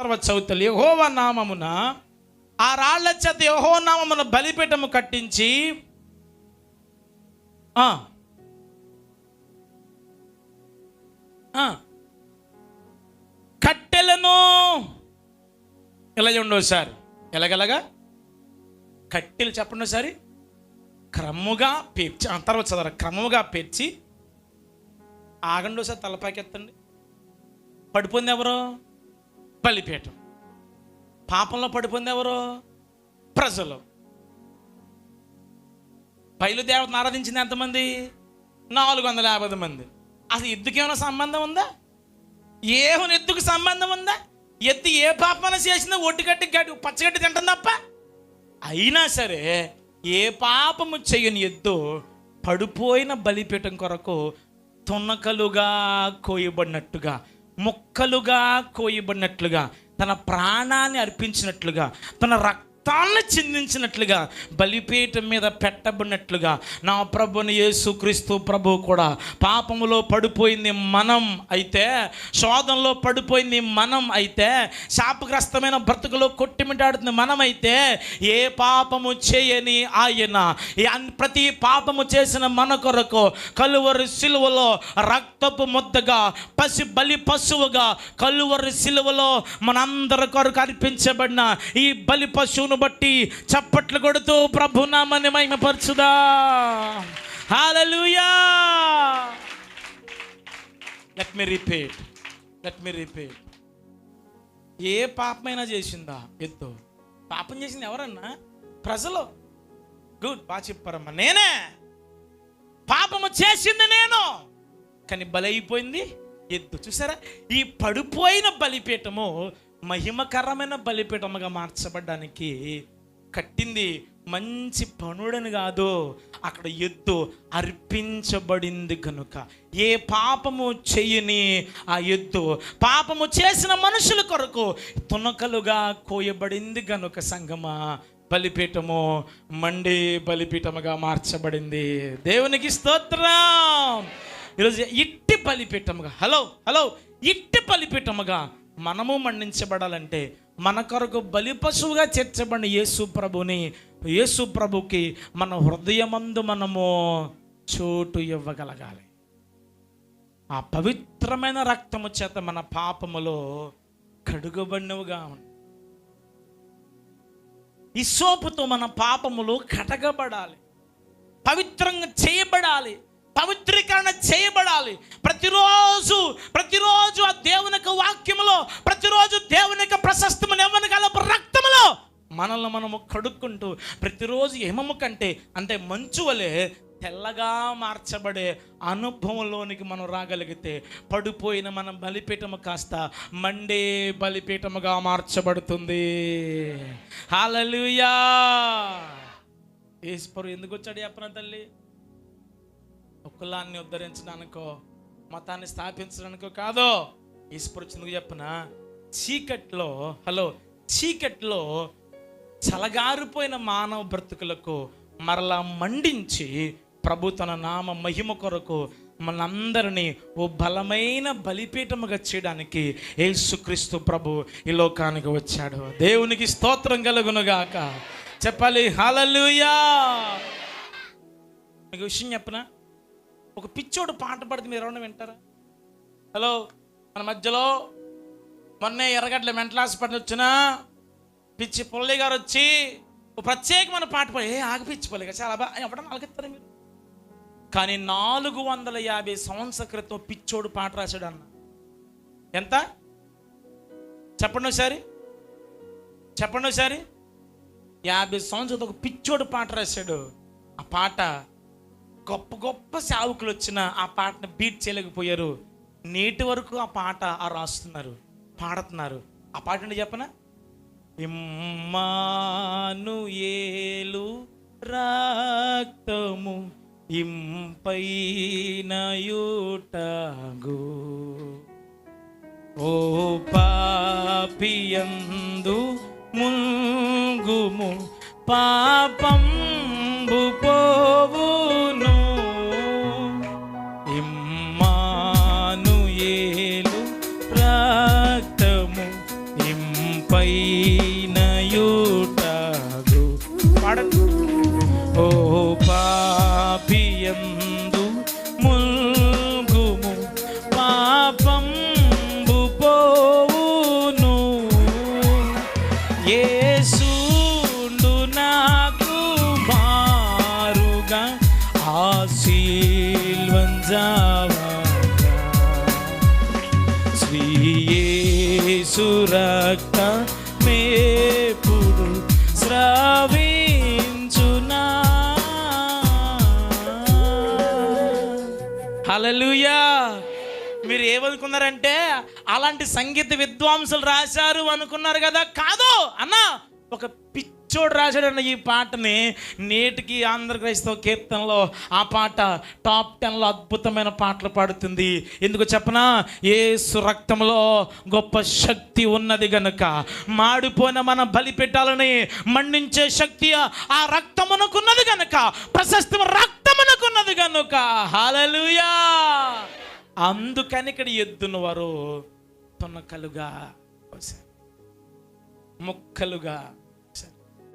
తర్వాత చదువుతారు యహోవ నామమున ఆ రాళ్ళ చేత యహో నామమున బలిపీఠము కట్టించి ఆ, కట్టెలను ఇలా ఉండవు సార్ ఎలాగెలాగా? కట్టెలు చెప్పండి ఒకసారి. క్రమముగా పేర్చి తర్వాత చదవరు. క్రమముగా పేర్చి ఆగండి ఒకసారి తలపాకెత్తండి పడిపోయింది ఎవరు? బలిపీఠం. పాపంలో పడిపోయింది ఎవరు? ప్రజలు. బయలుదేవతను ఆరాధించింది ఎంతమంది? నాలుగు వందల యాభై మంది. అసలు ఎద్దుకి ఏమైనా సంబంధం ఉందా? ఏమైనా ఎద్దుకు సంబంధం ఉందా? ఎద్దు ఏ పాపన చేసిందో ఒడ్డు గడ్డి గడ్డి పచ్చగడ్డి తింటుంది తప్ప? అయినా సరే ఏ పాపము చేయని ఎద్దు పడిపోయిన బలిపీఠం కొరకు తునకలుగా కోయబడినట్టుగా ముక్కలుగా కోయబడినట్లుగా తన ప్రాణాన్ని అర్పించినట్లుగా తన రక్త రక్తాన్ని చిందించినట్లుగా బలిపీఠం మీద పెట్టబడినట్లుగా నా ప్రభుని యేసుక్రీస్తు ప్రభు కూడా పాపములో పడిపోయింది మనం అయితే శోధంలో పడిపోయింది మనం అయితే శాపగ్రస్తమైన బ్రతుకులో కొట్టిమిటాడుతుంది మనమైతే ఏ పాపము చేయని ఆయన ప్రతి పాపము చేసిన మన కొరకు కలువరి సిలువలో రక్తపు ముద్దగా పసి బలి పశువుగా కలువరి సిలువలో మనందరి కొరకు అర్పించబడిన ఈ బలి ప్రభువును బట్టి చప్పట్లు కొడుతూ ప్రభునామని మహిమపరచుదా. Hallelujah let me repeat let me repeat ఏ పాపమైనా చేసిందా? ఎద్దు పాపం చేసింది ఎవరన్నా? ప్రజలు. గుడ్ బాగా చెప్పారమ్మా. నేనే. పాపము చేసింది నేను. కానీ బలైపోయింది ఎద్దు చూసారా? ఈ పడిపోయిన బలిపీఠము మహిమకరమైన బలిపీఠముగా మార్చబడ్డానికి కట్టింది మంచి పనుడని కాదు అక్కడ ఎద్దు అర్పించబడింది కనుక. ఏ పాపము చేయని ఆ ఎద్దు పాపము చేసిన మనుషుల కొరకు తునకలుగా కోయబడింది కనుక సంగమా. బలిపీఠము మండి బలిపీఠముగా మార్చబడింది. దేవునికి స్తోత్రం. ఈరోజు ఇట్టి బలిపీఠముగా హలో హలో ఇట్టి బలిపీఠముగా మనము మన్నించబడాలంటే మన కొరకు బలి పశువుగా చేర్చబడిన యేసు ప్రభుని యేసు ప్రభుకి మన హృదయమందు మనము చోటు ఇవ్వగలగాలి. ఆ పవిత్రమైన రక్తము చేత మన పాపములో కడుగబడినవుగా ఉంది ఈ సోపుతో మన పాపములు కటగబడాలి పవిత్రంగా చేయబడాలి. పవిత్రీకరణ చేయబడాలి. ప్రతిరోజు ప్రతిరోజు ఆ మనల్ని మనము కడుక్కుంటూ ప్రతిరోజు హిమము కంటే అంటే మంచు వలె తెల్లగా మార్చబడే అనుభవంలోనికి మనం రాగలిగితే పడిపోయిన మన బలిపీఠము కాస్త మండే బలిపీఠముగా మార్చబడుతుంది. హాలలుయా ఈశ్వరు ఎందుకు వచ్చాడు చెప్పన తల్లి? కులాన్ని ఉద్ధరించడానికో మతాన్ని స్థాపించడానికో కాదో? ఈశ్వరు ఎందుకు చెప్పన? చీకట్లో హలో చీకట్లో చలగారిపోయిన మానవ బ్రతుకులకు మరలా మండించి ప్రభు తన నామ మహిమ కొరకు మనందరినీ ఓ బలమైన బలిపీఠముగా చేయడానికి యేసుక్రీస్తు ప్రభు ఈ లోకానికి వచ్చాడు. దేవునికి స్తోత్రం కలుగునుగాక. చెప్పాలి హలలుయా మీకు విషయం చెప్పనా? ఒక పిచ్చోడు పాట పడితే మీరు ఎవరైనా వింటారా? హలో మన మధ్యలో మొన్నే ఎర్రగడ్డల మెంటల్ హాస్పిటల్ వచ్చిన పిచ్చి పుల్లయ్య గారు వచ్చి ప్రత్యేకమైన పాట పోయి ఏ ఆగి పిచ్చి పుల్లయ్య గారు చాలా బాగా ఎప్పుడన్నా ఆలకిస్తారా మీరు? కానీ నాలుగు వందల యాభై సంవత్సర క్రితం పిచ్చోడు పాట రాశాడు అన్న. ఎంత? చెప్పండి ఒకసారి. చెప్పండి ఒకసారి. యాభై సంవత్సరాలతో ఒక పిచ్చోడు పాట రాశాడు. ఆ పాట గొప్ప గొప్ప సేవకులు వచ్చిన ఆ పాటను బీట్ చేయలేకపోయారు. నేటి వరకు ఆ పాట ఆ రాస్తున్నారు పాడుతున్నారు. ఆ పాట నుండి చెప్పనా? ఇమ్మాను ఏలు రాక్తము ఇంపైనయుటగు. ఓ పాపియందు ముంగుము పాపంబు పో పాపియందు ముల్గుము పాపంబు పోవును. యేసుండు నాకు మారుగా ఆశీల్వంజావగా శ్రీయేసురక్త మేపుడు ఏమనుకున్నారంటే అలాంటి సంగీత విద్వాంసులు రాశారు అనుకున్నారు కదా కాదు అన్న ఒక పిచ్చోడు రాశాడన్న ఈ పాటని నేటికి ఆంధ్ర క్రైస్తవ కీర్తనలో ఆ పాట టాప్ టెన్లో అద్భుతమైన పాటలు పాడుతుంది. ఎందుకు చెప్పనా? ఏసు రక్తంలో గొప్ప శక్తి ఉన్నది గనుక మాడిపోయిన మనం బలి పెట్టాలని మండించే శక్తి ఆ రక్తమునకున్నది గనుక ప్రశస్తం రక్తమునకున్నది గనుక. హాలలుయా అందుకని ఇక్కడ ఎద్దున వారు తొనకలుగా ముక్కలుగా